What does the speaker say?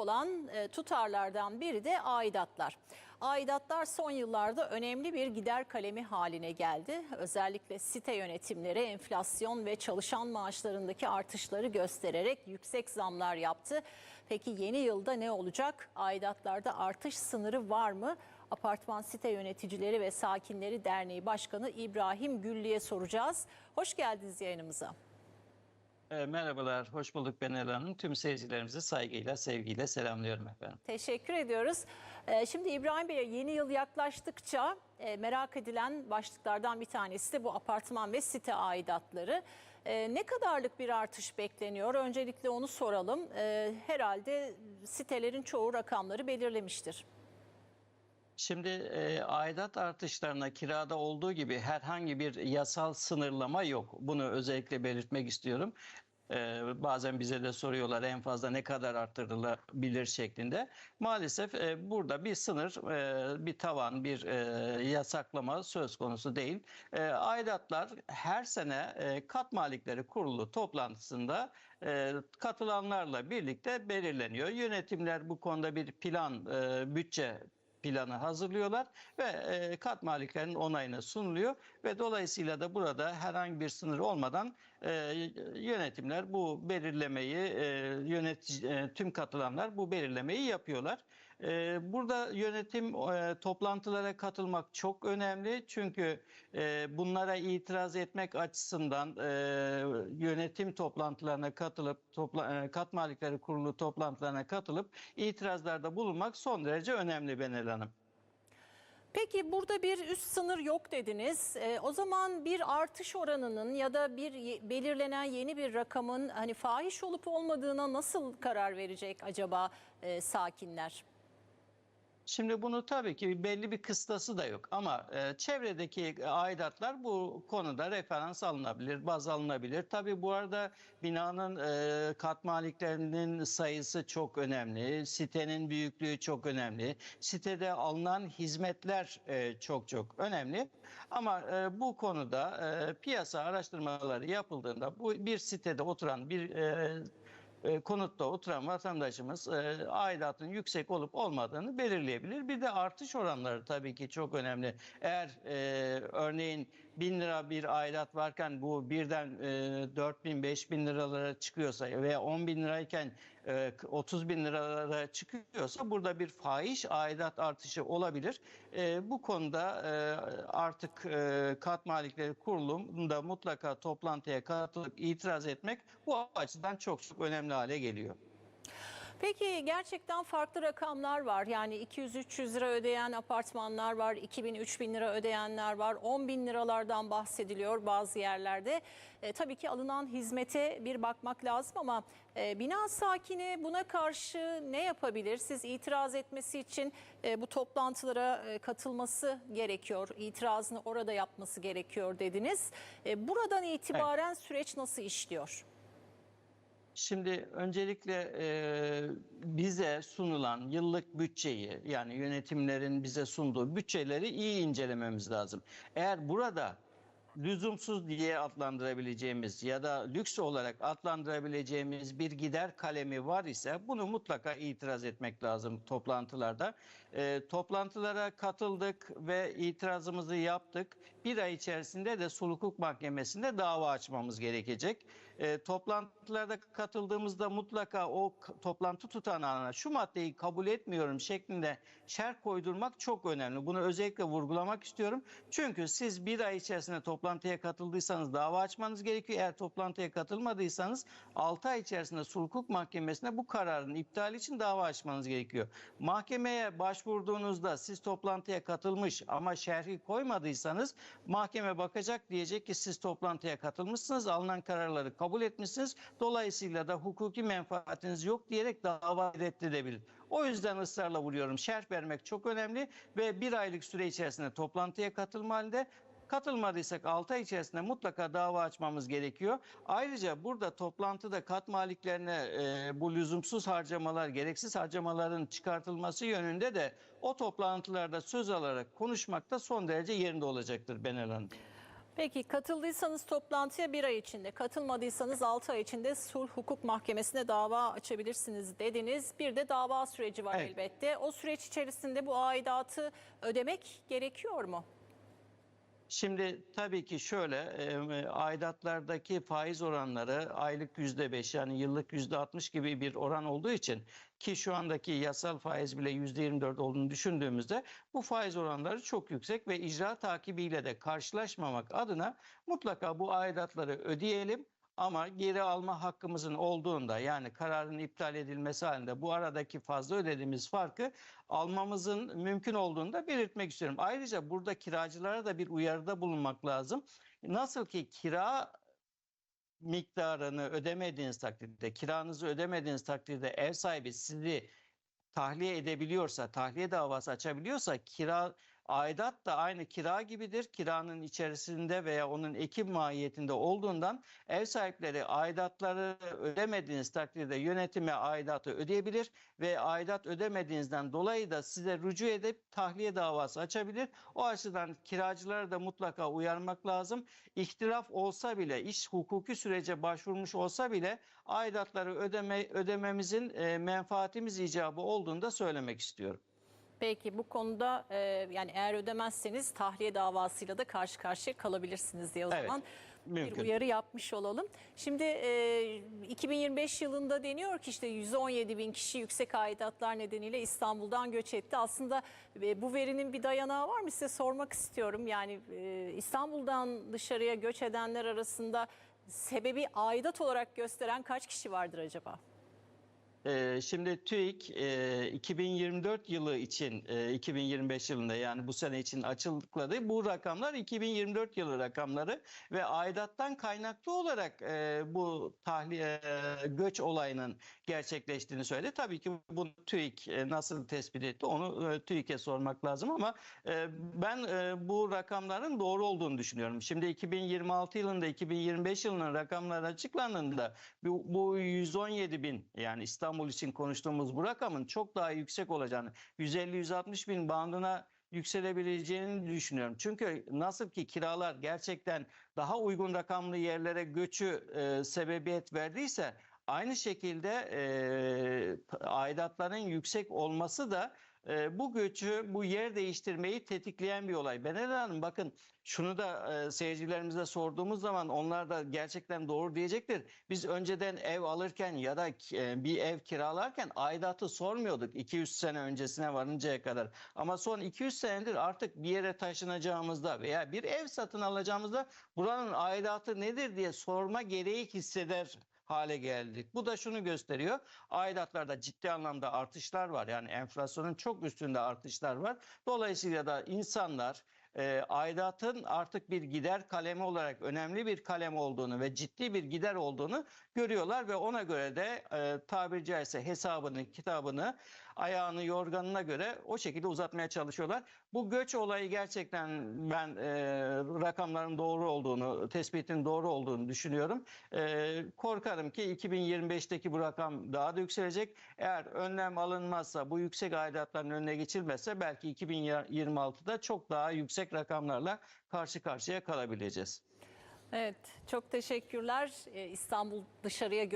olan e, tutarlardan biri de aidatlar. Aidatlar son yıllarda önemli bir gider kalemi haline geldi. Özellikle site yönetimleri enflasyon ve çalışan maaşlarındaki artışları göstererek yüksek zamlar yaptı. Peki yeni yılda ne olacak? Aidatlarda artış sınırı var mı? Apartman Site Yöneticileri ve Sakinleri Derneği Başkanı İbrahim Güllü'ye soracağız. Hoş geldiniz yayınımıza. E, Merhabalar, hoş bulduk Benel Hanım. Tüm seyircilerimizi saygıyla, sevgiyle selamlıyorum efendim. Teşekkür ediyoruz. Ee, Şimdi İbrahim Bey yeni yıl yaklaştıkça e, merak edilen başlıklardan bir tanesi de bu apartman ve site aidatları. Ee, Ne kadarlık bir artış bekleniyor? Öncelikle onu soralım. Ee, Herhalde sitelerin çoğu rakamları belirlemiştir. Şimdi e, aidat artışlarına kirada olduğu gibi herhangi bir yasal sınırlama yok. Bunu özellikle belirtmek istiyorum. E, bazen bize de soruyorlar en fazla ne kadar arttırılabilir şeklinde. Maalesef e, burada bir sınır, e, bir tavan, bir e, yasaklama söz konusu değil. E, aidatlar her sene e, kat malikleri kurulu toplantısında e, katılanlarla birlikte belirleniyor. Yönetimler bu konuda bir plan, e, bütçe planı hazırlıyorlar ve e, kat maliklerinin onayına sunuluyor ve dolayısıyla da burada herhangi bir sınır olmadan e, yönetimler bu belirlemeyi e, yönetici e, tüm katılanlar bu belirlemeyi yapıyorlar. E, burada yönetim e, toplantılara katılmak çok önemli çünkü e, bunlara itiraz etmek açısından e, yönetim toplantılarına katılıp topla, e, kat kurulu toplantılarına katılıp itirazlarda bulunmak son derece önemli Benel Hanım. Peki burada bir üst sınır yok dediniz. Ee, o zaman bir artış oranının ya da bir belirlenen yeni bir rakamın hani fahiş olup olmadığına nasıl karar verecek acaba e, sakinler? Şimdi bunu tabii ki belli bir kıstası da yok ama e, çevredeki aidatlar bu konuda referans alınabilir, baz alınabilir. Tabii bu arada binanın e, kat maliklerinin sayısı çok önemli, sitenin büyüklüğü çok önemli, sitede alınan hizmetler e, çok çok önemli. Ama e, bu konuda e, piyasa araştırmaları yapıldığında bu bir sitede oturan bir e, e, konutta oturan vatandaşımız e, aidatın yüksek olup olmadığını belirleyebilir. Bir de artış oranları tabii ki çok önemli. Eğer e, örneğin 1000 lira bir aidat varken bu birden e, 4 bin 5 bin liralara çıkıyorsa veya 10 bin lirayken e, 30 bin liralara çıkıyorsa burada bir fahiş aidat artışı olabilir. E, bu konuda e, artık e, kat malikleri kurulunda mutlaka toplantıya katılıp itiraz etmek bu açıdan çok çok önemli hale geliyor. Peki gerçekten farklı rakamlar var. Yani 200-300 lira ödeyen apartmanlar var, 2000-3000 lira ödeyenler var, 10 bin liralardan bahsediliyor bazı yerlerde. E, tabii ki alınan hizmete bir bakmak lazım ama e, bina sakini buna karşı ne yapabilir? Siz itiraz etmesi için e, bu toplantılara e, katılması gerekiyor, itirazını orada yapması gerekiyor dediniz. E, buradan itibaren süreç nasıl işliyor? Şimdi öncelikle e, bize sunulan yıllık bütçeyi yani yönetimlerin bize sunduğu bütçeleri iyi incelememiz lazım. Eğer burada lüzumsuz diye adlandırabileceğimiz ya da lüks olarak adlandırabileceğimiz bir gider kalemi var ise bunu mutlaka itiraz etmek lazım toplantılarda. E, toplantılara katıldık ve itirazımızı yaptık. Bir ay içerisinde de sulh hukuk mahkemesinde dava açmamız gerekecek. E, toplantılarda katıldığımızda mutlaka o toplantı tutanağına şu maddeyi kabul etmiyorum şeklinde şer koydurmak çok önemli. Bunu özellikle vurgulamak istiyorum. Çünkü siz bir ay içerisinde toplantıya katıldıysanız dava açmanız gerekiyor. Eğer toplantıya katılmadıysanız 6 ay içerisinde sulh mahkemesine bu kararın iptali için dava açmanız gerekiyor. Mahkemeye başvurduğunuzda siz toplantıya katılmış ama şerhi koymadıysanız mahkeme bakacak diyecek ki siz toplantıya katılmışsınız alınan kararları kabul etmişsiniz. Dolayısıyla da hukuki menfaatiniz yok diyerek dava reddedebilir. O yüzden ısrarla vuruyorum. Şerh vermek çok önemli ve bir aylık süre içerisinde toplantıya katılma halinde Katılmadıysak 6 ay içerisinde mutlaka dava açmamız gerekiyor. Ayrıca burada toplantıda kat maliklerine e, bu lüzumsuz harcamalar, gereksiz harcamaların çıkartılması yönünde de o toplantılarda söz alarak konuşmakta son derece yerinde olacaktır Benel Hanım. Peki katıldıysanız toplantıya bir ay içinde, katılmadıysanız 6 ay içinde sulh hukuk mahkemesine dava açabilirsiniz dediniz. Bir de dava süreci var Evet. elbette. O süreç içerisinde bu aidatı ödemek gerekiyor mu? Şimdi tabii ki şöyle e, aidatlardaki faiz oranları aylık yüzde beş yani yıllık yüzde altmış gibi bir oran olduğu için ki şu andaki yasal faiz bile yüzde yirmi dört olduğunu düşündüğümüzde bu faiz oranları çok yüksek ve icra takibiyle de karşılaşmamak adına mutlaka bu aidatları ödeyelim. Ama geri alma hakkımızın olduğunda yani kararın iptal edilmesi halinde bu aradaki fazla ödediğimiz farkı almamızın mümkün olduğunu da belirtmek istiyorum. Ayrıca burada kiracılara da bir uyarıda bulunmak lazım. Nasıl ki kira miktarını ödemediğiniz takdirde, kiranızı ödemediğiniz takdirde ev sahibi sizi tahliye edebiliyorsa, tahliye davası açabiliyorsa kira aidat da aynı kira gibidir. Kiranın içerisinde veya onun ekim mahiyetinde olduğundan ev sahipleri aidatları ödemediğiniz takdirde yönetime aidatı ödeyebilir ve aidat ödemediğinizden dolayı da size rücu edip tahliye davası açabilir. O açıdan kiracıları da mutlaka uyarmak lazım. İhtilaf olsa bile, iş hukuki sürece başvurmuş olsa bile aidatları ödeme ödememizin e, menfaatimiz icabı olduğunu da söylemek istiyorum. Peki bu konuda e, yani eğer ödemezseniz tahliye davasıyla da karşı karşıya kalabilirsiniz diye o Evet, zaman bir mümkün. uyarı yapmış olalım. Şimdi e, 2025 yılında deniyor ki işte 117 bin kişi yüksek aidatlar nedeniyle İstanbul'dan göç etti. Aslında e, bu verinin bir dayanağı var mı size sormak istiyorum. Yani e, İstanbul'dan dışarıya göç edenler arasında sebebi aidat olarak gösteren kaç kişi vardır acaba? Ee, Şimdi TÜİK e, 2024 yılı için e, 2025 yılında yani bu sene için açıkladı. Bu rakamlar 2024 yılı rakamları ve aidattan kaynaklı olarak e, bu tahliye e, göç olayının gerçekleştiğini söyledi. Tabii ki bunu TÜİK e, nasıl tespit etti onu e, TÜİK'e sormak lazım ama e, ben e, bu rakamların doğru olduğunu düşünüyorum. Şimdi 2026 yılında 2025 yılının rakamları açıklandığında bu 117 bin yani İstanbul için konuştuğumuz bu rakamın çok daha yüksek olacağını 150-160 bin bandına yükselebileceğini düşünüyorum. Çünkü nasıl ki kiralar gerçekten daha uygun rakamlı yerlere göçü e, sebebiyet verdiyse aynı şekilde e, aidatların yüksek olması da e, bu göçü, bu yer değiştirmeyi tetikleyen bir olay. Benel Hanım bakın şunu da e, seyircilerimize sorduğumuz zaman onlar da gerçekten doğru diyecektir. Biz önceden ev alırken ya da e, bir ev kiralarken aidatı sormuyorduk 200 sene öncesine varıncaya kadar. Ama son 200 senedir artık bir yere taşınacağımızda veya bir ev satın alacağımızda buranın aidatı nedir diye sorma gereği hisseder hale geldik. Bu da şunu gösteriyor. Aidatlarda ciddi anlamda artışlar var. Yani enflasyonun çok üstünde artışlar var. Dolayısıyla da insanlar e, aidatın artık bir gider kalemi olarak önemli bir kalem olduğunu ve ciddi bir gider olduğunu görüyorlar ve ona göre de e, tabiri caizse hesabını, kitabını, ayağını, yorganına göre o şekilde uzatmaya çalışıyorlar. Bu göç olayı gerçekten ben e, rakamların doğru olduğunu, tespitin doğru olduğunu düşünüyorum. E, korkarım ki 2025'teki bu rakam daha da yükselecek. Eğer önlem alınmazsa, bu yüksek aidatların önüne geçilmezse belki 2026'da çok daha yüksek rakamlarla karşı karşıya kalabileceğiz. Evet çok teşekkürler. Ee, İstanbul dışarıya